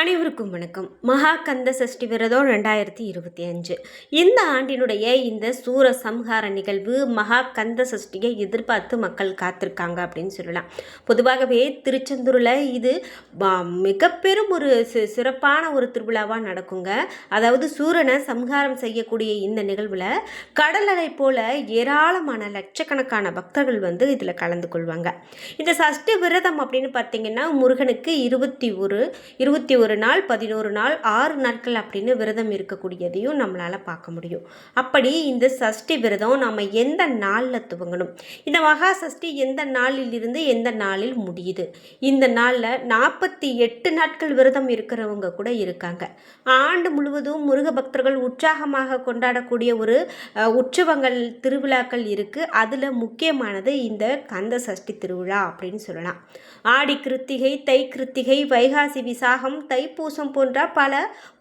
அனைவருக்கும் வணக்கம். மகா கந்த சஷ்டி விரதம் ரெண்டாயிரத்தி இருபத்தி அஞ்சு. இந்த ஆண்டினுடைய இந்த சூர சம்ஹார நிகழ்வு மகா கந்த சஷ்டியை எதிர்பார்த்து மக்கள் காத்திருக்காங்க அப்படின்னு சொல்லலாம். பொதுவாகவே திருச்செந்தூரில் இது மிக பெரும் ஒரு சி சிறப்பான ஒரு திருவிழாவாக நடக்குங்க. அதாவது சூரனை சம்ஹாரம் செய்யக்கூடிய இந்த நிகழ்வில் கடலலை போல ஏராளமான லட்சக்கணக்கான பக்தர்கள் வந்து இதில் கலந்து கொள்வாங்க. இந்த சஷ்டி விரதம் அப்படின்னு பார்த்தீங்கன்னா முருகனுக்கு இருபத்தி ஒரு இருபத்தி ஒரு ஒரு நாள் பதினோரு நாள் ஆறு நாட்கள் அப்படின்னு விரதம் இருக்கக்கூடியதையும் நம்மளால் பார்க்க முடியும். அப்படி இந்த சஷ்டி விரதம் நம்ம எந்த நாளில் துவங்கணும்? இந்த மகா சஷ்டி எந்த நாளில் இருந்து எந்த நாளில் முடியுது? இந்த நாளில் நாற்பத்தி எட்டு நாட்கள் விரதம் இருக்கிறவங்க கூட இருக்காங்க. ஆண்டு முழுவதும் முருக பக்தர்கள் உற்சாகமாக கொண்டாடக்கூடிய ஒரு உற்சவங்கள் திருவிழாக்கள் இருக்குது அதில் முக்கியமானது இந்த கந்த சஷ்டி திருவிழா அப்படின்னு சொல்லலாம். ஆடி கிருத்திகை தை கிருத்திகை வைகாசி விசாகம் தைப்பூசம் போன்ற பல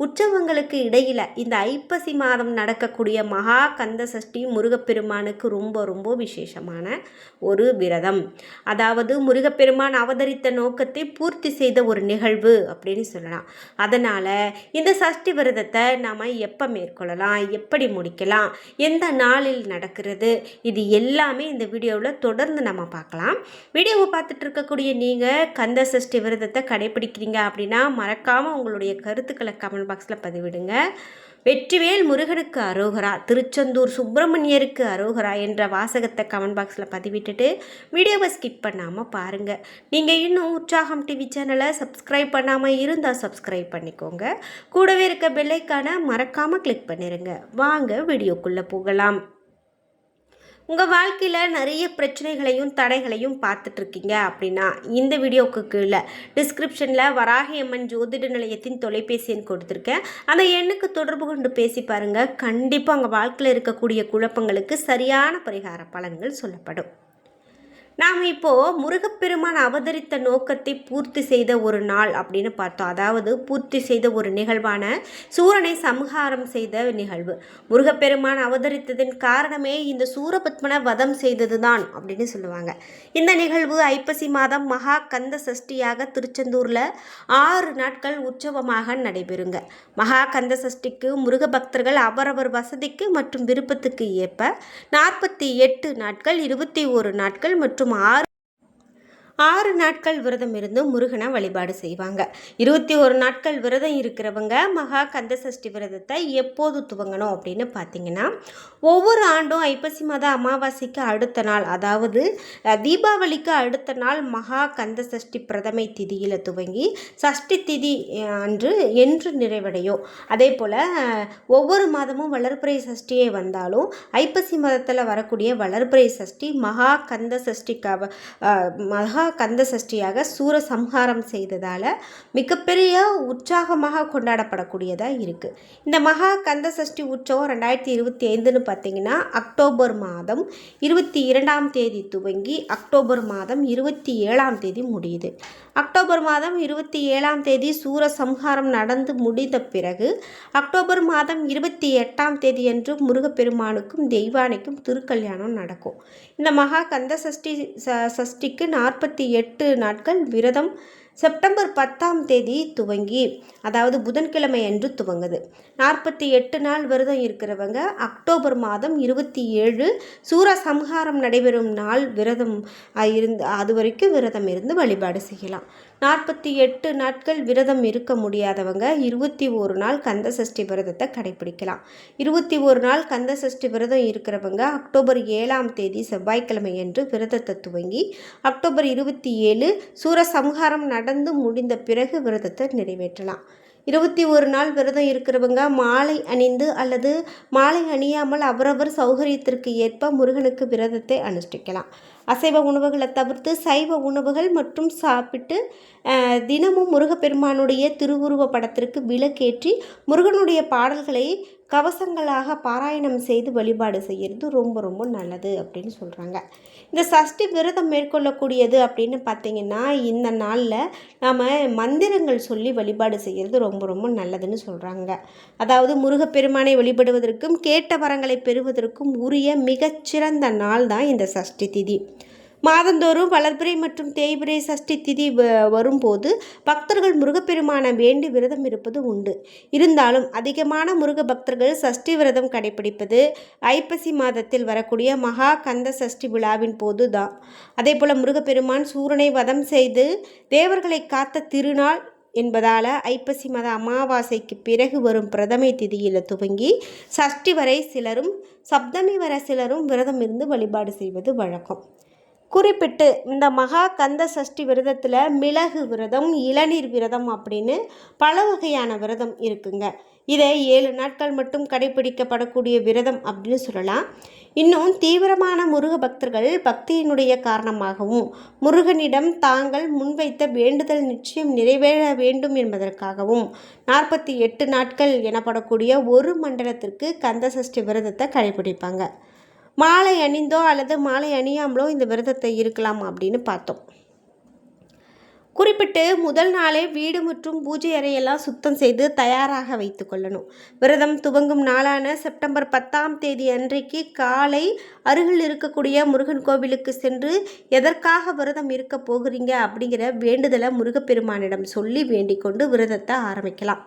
உற்சவங்களுக்கு இடையில் இந்த ஐப்பசி மாதம் நடக்கக்கூடிய மகா கந்த சஷ்டி முருகப்பெருமானுக்கு ரொம்ப ரொம்ப விசேஷமான ஒரு விரதம். அதாவது முருகப்பெருமான் அவதரித்த நோக்கத்தை பூர்த்தி செய்த ஒரு நிகழ்வு அப்படின்னு சொல்லலாம். அதனால் இந்த சஷ்டி விரதத்தை நாம் எப்போ மேற்கொள்ளலாம் எப்படி முடிக்கலாம் எந்த நாளில் நடக்கிறது இது எல்லாமே இந்த வீடியோவில் தொடர்ந்து நம்ம பார்க்கலாம். வீடியோவை பார்த்துட்டு இருக்கக்கூடிய நீங்கள் கந்த சஷ்டி விரதத்தை கடைபிடிக்கிறீங்க அப்படின்னா மறக்காமல் உங்களுடைய கருத்துக்களை கமெண்ட் பாக்ஸில் பதிவிடுங்க. வெற்றிவேல் முருகனுக்கு அரோகரா திருச்செந்தூர் சுப்பிரமணியருக்கு அரோகரா என்ற வாசகத்தை கமெண்ட் பாக்ஸில் பதிவிட்டுட்டு வீடியோவை ஸ்கிப் பண்ணாமல் பாருங்கள் நீங்கள் இன்னும் உற்சாகம் டிவி சேனலை சப்ஸ்கிரைப் பண்ணாமல் இருந்தால் சப்ஸ்கிரைப் பண்ணிக்கோங்க. கூடவே இருக்க பெல்லைக்கான மறக்காமல் கிளிக் பண்ணிடுங்க வாங்க வீடியோக்குள்ளே போகலாம். உங்கள் வாழ்க்கையில் நிறைய பிரச்சனைகளையும் தடைகளையும் பார்த்துட்ருக்கீங்க அப்படின்னா இந்த வீடியோவுக்கு கீழே டிஸ்கிரிப்ஷனில் வராகி அம்மன் ஜோதிட நிலையத்தின் தொலைபேசி எண் கொடுத்துருக்கேன். அந்த எண்ணுக்கு தொடர்பு கொண்டு பேசி பாருங்கள் கண்டிப்பாக உங்கள் வாழ்க்கையில் இருக்கக்கூடிய குழப்பங்களுக்கு சரியான பரிகார பலன்கள் சொல்லப்படும். நாம் இப்போது முருகப்பெருமான் அவதரித்த நோக்கத்தை பூர்த்தி செய்த ஒரு நாள் அப்படின்னு பார்த்தோம். அதாவது பூர்த்தி செய்த ஒரு நிகழ்வான சூரனை சம்ஹாரம் செய்த நிகழ்வு. முருகப்பெருமான் அவதரித்ததின் காரணமே இந்த சூரபத்மனை வதம் செய்தது தான் அப்படின்னு சொல்லுவாங்க. இந்த நிகழ்வு ஐப்பசி மாதம் மகா கந்த சஷ்டியாக திருச்செந்தூரில் ஆறு நாட்கள் உற்சவமாக நடைபெறுங்க. மகா கந்த சஷ்டிக்கு முருக பக்தர்கள் அவரவர் வசதிக்கு மற்றும் விருப்பத்துக்கு ஏற்ப நாற்பத்தி எட்டு நாட்கள் இருபத்தி ஒரு நாட்கள் மற்றும் ஆறு ஆறு நாட்கள் விரதம் இருந்து முருகனை வழிபாடு செய்வாங்க. இருபத்தி ஒரு நாட்கள் விரதம் இருக்கிறவங்க மகா கந்த சஷ்டி விரதத்தை எப்போது துவங்கணும் அப்படின்னு பார்த்தீங்கன்னா ஒவ்வொரு ஆண்டும் ஐப்பசி மாத அமாவாசைக்கு அடுத்த நாள் அதாவது தீபாவளிக்கு அடுத்த நாள் மகா கந்த சஷ்டி பிரதமை திதியில் துவங்கி சஷ்டி திதி அன்று என்று நிறைவடையும். அதே போல் ஒவ்வொரு மாதமும் வளர்ப்புரை சஷ்டியே வந்தாலும் ஐப்பசி மாதத்தில் வரக்கூடிய வளர்ப்புரை சஷ்டி மகா கந்த சஷ்டி கவ மகா கந்த சஷ்டியாக சூர சம்ஹாரம் செய்ததால் மிகப்பெரிய உற்சாகமாக கொண்டாடப்படக்கூடியதாக இருக்குது இந்த மகா கந்த சஷ்டி உற்சவம் ரெண்டாயிரத்தி இருபத்தி ஐந்துன்னு பார்த்தீங்கன்னா அக்டோபர் மாதம் இருபத்தி இரண்டாம் தேதி துவங்கி அக்டோபர் மாதம் இருபத்தி ஏழாம் தேதி முடியுது. அக்டோபர் மாதம் இருபத்தி ஏழாம் தேதி சூர சம்ஹாரம் நடந்து முடிந்த பிறகு அக்டோபர் மாதம் இருபத்தி எட்டாம் தேதி அன்று முருகப்பெருமானுக்கும் தெய்வானைக்கும் திருக்கல்யாணம் நடக்கும். இந்த மகா கந்த சஷ்டி ச சஷ்டிக்கு நாற்பத்தி நாற்பத்தி எட்டு நாட்கள் விரதம் செப்டம்பர் பத்தாம் தேதி துவங்கி அதாவது புதன்கிழமை அன்று துவங்குது. நாற்பத்தி எட்டு நாள் விரதம் இருக்கிறவங்க அக்டோபர் மாதம் இருபத்தி ஏழு சூர சம்ஹாரம் நடைபெறும் நாள் விரதம் இருந்து அது வரைக்கும் விரதம் இருந்து வழிபாடு செய்யலாம். நாற்பத்தி எட்டு நாட்கள் விரதம் இருக்க முடியாதவங்க இருபத்தி ஒரு நாள் கந்த சஷ்டி விரதத்தை கடைபிடிக்கலாம் இருபத்தி ஒரு நாள் கந்த சஷ்டி விரதம் இருக்கிறவங்க அக்டோபர் ஏழாம் தேதி செவ்வாய்க்கிழமை அன்று விரதத்தை துவங்கி அக்டோபர் இருபத்தி ஏழு சூர சம்ஹாரம் நடந்து முடிந்த பிறகு விரதத்தை நிறைவேற்றலாம். இருபத்தி ஒரு நாள் விரதம் இருக்கிறவங்க மாலை அணிந்து அல்லது மாலை அணியாமல் அவரவர் சௌகரியத்திற்கு ஏற்ப முருகனுக்கு விரதத்தை அனுஷ்டிக்கலாம். அசைவ உணவுகளை தவிர்த்து சைவ உணவுகள் மற்றும் சாப்பிட்டு தினமும் முருகப்பெருமானுடைய திருவுருவ படத்திற்கு விளக்கேற்றி முருகனுடைய பாடல்களை கவசங்களாக பாராயணம் செய்து வழிபாடு செய்கிறது ரொம்ப ரொம்ப நல்லது அப்படின்னு சொல்கிறாங்க இந்த சஷ்டி விரதம் மேற்கொள்ளக்கூடியது அப்படின்னு பார்த்தீங்கன்னா இந்த நாளில் நாம் மந்திரங்கள் சொல்லி வழிபாடு செய்கிறது ரொம்ப ரொம்ப நல்லதுன்னு சொல்கிறாங்க அதாவது முருகப்பெருமானை வழிபடுவதற்கும் கேட்ட வரங்களை பெறுவதற்கும் உரிய மிகச்சிறந்த நாள் தான் இந்த சஷ்டி திதி. மாதந்தோறும் வளர்பிறை மற்றும் தேய்பிறை சஷ்டி திதி வ- வரும்போது பக்தர்கள் முருகப்பெருமான வேண்டி விரதம் இருப்பது உண்டு. இருந்தாலும் அதிகமான முருக பக்தர்கள் சஷ்டி விரதம் கடைபிடிப்பது ஐப்பசி மாதத்தில் வரக்கூடிய மகா கந்த சஷ்டி விழாவின் போது தான் அதே போல் முருகப்பெருமான் சூரனை வதம் செய்து தேவர்களை காத்த திருநாள் என்பதால் ஐப்பசி மத அமாவாசைக்கு பிறகு வரும் பிரதமை திதியில் துவங்கி சஷ்டி வரை சிலரும் சப்தமி வர சிலரும் விரதம் இருந்து வழிபாடு செய்வது வழக்கம். குறிப்பிட்டு இந்த மகா கந்த சஷ்டி விரதத்தில் மிளகு விரதம் இளநீர் விரதம் அப்படின்னு பல வகையான விரதம் இருக்குங்க. இதை ஏழு நாட்கள் மட்டும் கடைபிடிக்கப்படக்கூடிய விரதம் அப்படின்னு சொல்லலாம். இன்னும் தீவிரமான முருக பக்தர்கள் பக்தியினுடைய காரணமாகவும் முருகனிடம் தாங்கள் முன்வைத்த வேண்டுதல் நிச்சயம் நிறைவேற வேண்டும் என்பதற்காகவும் நாற்பத்தி எட்டு நாட்கள் எனப்படக்கூடிய ஒரு மண்டலத்திற்கு கந்த சஷ்டி விரதத்தை கடைபிடிப்பாங்க மாலை அணிந்தோ அல்லது மாலை அணியாமலோ இந்த விரதத்தை இருக்கலாம் அப்படின்னு பார்த்தோம். குறிப்பிட்டு முதல் நாளே வீடு மற்றும் பூஜை அறையெல்லாம் சுத்தம் செய்து தயாராக வைத்து கொள்ளணும். விரதம் துவங்கும் நாளான செப்டம்பர் பத்தாம் தேதி அன்றைக்கு காலை அருகில் இருக்கக்கூடிய முருகன் கோவிலுக்கு சென்று எதற்காக விரதம் இருக்க போகிறீங்க அப்படிங்கிற வேண்டுதலை முருகப்பெருமானிடம் சொல்லி வேண்டிக் கொண்டு விரதத்தை ஆரம்பிக்கலாம்.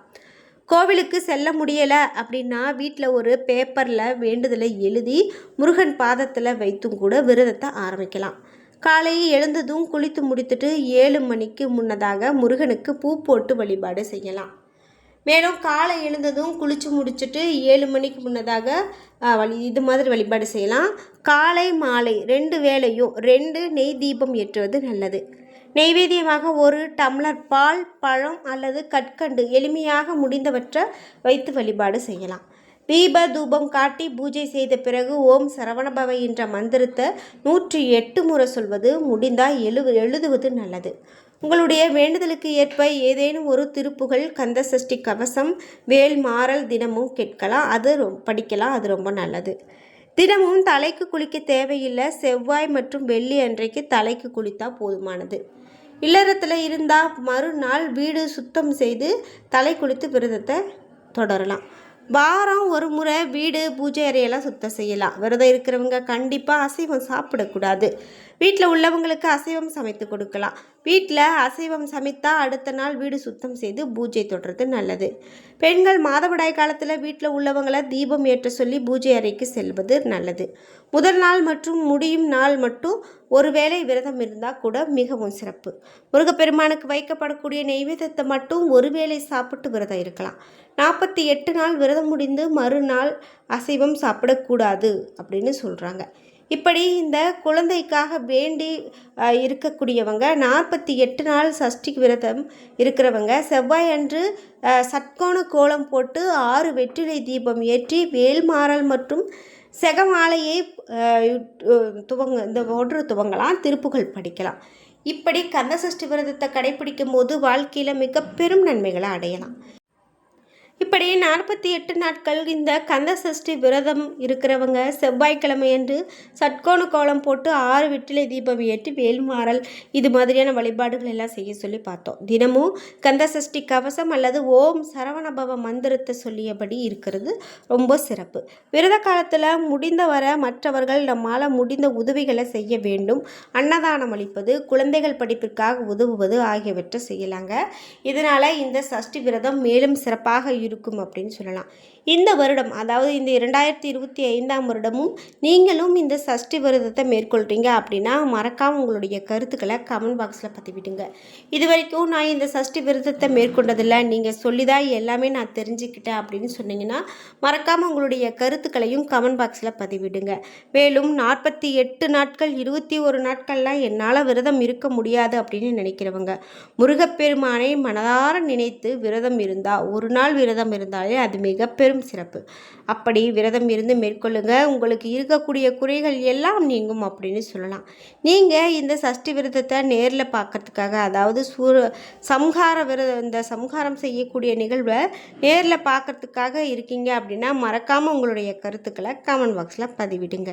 கோவிலுக்கு செல்ல முடியலை அப்படின்னா வீட்டில் ஒரு பேப்பரில் வேண்டுதலை எழுதி முருகன் பாதத்தில் வைத்தும் கூட விரதத்தை ஆரம்பிக்கலாம். காலையில் எழுந்ததும் குளித்து முடித்துட்டு ஏழு மணிக்கு முன்னதாக முருகனுக்கு பூ போட்டு வழிபாடு செய்யலாம். மேலும் காலை எழுந்ததும் குளித்து முடிச்சுட்டு ஏழு மணிக்கு முன்னதாக வழி இது மாதிரி வழிபாடு செய்யலாம். காலை மாலை ரெண்டு வேளையும் ரெண்டு நெய் தீபம் ஏற்றுவது நல்லது. நெய்வேத்தியமாக ஒரு டம்ளர் பால் பழம் அல்லது கற்கண்டு எளிமையாக முடிந்தவற்றை வைத்து வழிபாடு செய்யலாம். தீப தூபம் காட்டி பூஜை செய்த பிறகு ஓம் சரவணபவ என்ற மந்திரத்தை நூற்றி எட்டு முறை சொல்வது முடிந்தால் எழு எழுதுவது நல்லது. உங்களுடைய வேண்டுதலுக்கு ஏற்ப ஏதேனும் ஒரு திருப்புகள் கந்த சஷ்டி கவசம் வேல் மாறல் தினமும் கேட்கலாம். அது ரொ- படிக்கலாம். அது ரொம்ப நல்லது. தினமும் தலைக்கு குளிக்க தேவையில்லை. செவ்வாய் மற்றும் வெள்ளி அன்றைக்கு தலைக்கு குளித்தா போதுமானது. இல்லறத்தில் இருந்தால் மறுநாள் வீடு சுத்தம் செய்து தலை குளித்து விரதத்தை தொடரலாம். வாரம் ஒரு முறை வீடு பூஜை அறையெல்லாம் சுத்தம் செய்யலாம். விரதம் இருக்கிறவங்க கண்டிப்பாக அசைவம் சாப்பிடக்கூடாது. வீட்டில் உள்ளவங்களுக்கு அசைவம் சமைத்து கொடுக்கலாம். வீட்டில் அசைவம் சமைத்தா அடுத்த நாள் வீடு சுத்தம் செய்து பூஜை தொடுறது நல்லது. பெண்கள் மாதவிடாய் காலத்தில் வீட்டில் உள்ளவங்களை தீபம் ஏற்ற சொல்லி பூஜை அறைக்கு செல்வது நல்லது. முதல் நாள் மற்றும் முடியும் நாள் மட்டும் ஒருவேளை விரதம் இருந்தால் கூட மிகவும் சிறப்பு. முருகப்பெருமானுக்கு வைக்கப்படக்கூடிய நெய்வேதத்தை மட்டும் ஒருவேளை சாப்பிட்டு விரதம் இருக்கலாம். நாற்பத்தி எட்டு நாள் விரதம் முடிந்து மறுநாள் அசைவம் சாப்பிடக்கூடாது அப்படின்னு சொல்கிறாங்க இப்படி இந்த குழந்தைக்காக வேண்டி இருக்கக்கூடியவங்க நாற்பத்தி எட்டு நாள் சஷ்டி விரதம் இருக்கிறவங்க செவ்வாய் அன்று சட்கோண கோலம் போட்டு ஆறு வெற்றிலை தீபம் ஏற்றி வேல்மாறல் மற்றும் செகமாலையை துவங்க இந்த ஒன்று துவங்கலாம் திருப்புகள் படிக்கலாம். இப்படி கந்த சஷ்டி விரதத்தை கடைபிடிக்கும் போது வாழ்க்கையில் மிக பெரும் நன்மைகளை அடையலாம். இப்படி நாற்பத்தி எட்டு நாட்கள் இந்த கந்த சஷ்டி விரதம் இருக்கிறவங்க செவ்வாய்க்கிழமையன்று சட்கோண கோலம் போட்டு ஆறு வெற்றிலை தீபம் ஏற்றி வேல்மாறல் இது மாதிரியான வழிபாடுகள் எல்லாம் செய்ய சொல்லி பார்த்தோம். தினமும் கந்த சஷ்டி கவசம் அல்லது ஓம் சரவணபவ மந்திரத்தை சொல்லியபடி இருக்கிறது. ரொம்ப சிறப்பு. விரத காலத்தில் முடிந்தவரை மற்றவர்கள் நம்மால் முடிந்த உதவிகளை செய்ய வேண்டும். அன்னதானம் அளிப்பது குழந்தைகள் படிப்பிற்காக உதவுவது ஆகியவற்றை செய்யலாங்க. இதனால் இந்த சஷ்டி விரதம் மேலும் சிறப்பாக இருக்கும் இருக்கும் அப்படின்னு சொல்லலாம். இந்த வருடம் அதாவது இந்த இரண்டாயிரத்தி இருபத்தி ஐந்தாம் வருடமும் நீங்களும் இந்த சஷ்டி விரதத்தை மேற்கொள்கிறீங்க அப்படின்னா மறக்காமல் உங்களுடைய கருத்துக்களை கமெண்ட் பாக்ஸில் பதிவிடுங்க. இது வரைக்கும் நான் இந்த சஷ்டி விரதத்தை மேற்கொண்டதில்லை. நீங்கள் சொல்லி தான் எல்லாமே நான் தெரிஞ்சுக்கிட்டேன் அப்படின்னு சொன்னீங்கன்னா மறக்காமல் உங்களுடைய கருத்துக்களையும் கமெண்ட் பாக்ஸில் பதிவிடுங்க. மேலும் நாற்பத்தி எட்டு நாட்கள் இருபத்தி ஒரு நாட்கள்லாம் என்னால் விரதம் இருக்க முடியாது அப்படின்னு நினைக்கிறவங்க முருகப்பெருமானை மனதார நினைத்து விரதம் இருந்தால் ஒரு நாள் விரதம் இருந்தாலே அது மிகப்பெரும் பெரும் சிறப்பு. அப்படி விரதம் இருந்து மேற்கொள்ளுங்க. உங்களுக்கு இருக்கக்கூடிய குறைகள் எல்லாம் நீங்கும் அப்படின்னு சொல்லலாம். நீங்கள் இந்த சஷ்டி விரதத்தை நேரில் பார்க்கறதுக்காக அதாவது சூர சம்ஹார விரதம் இந்த சம்ஹாரம் செய்யக்கூடிய நிகழ்வை நேரில் பார்க்கறதுக்காக இருக்கீங்க அப்படின்னா மறக்காமல் உங்களுடைய கருத்துக்களை கமெண்ட் பாக்ஸில் பதிவிடுங்க.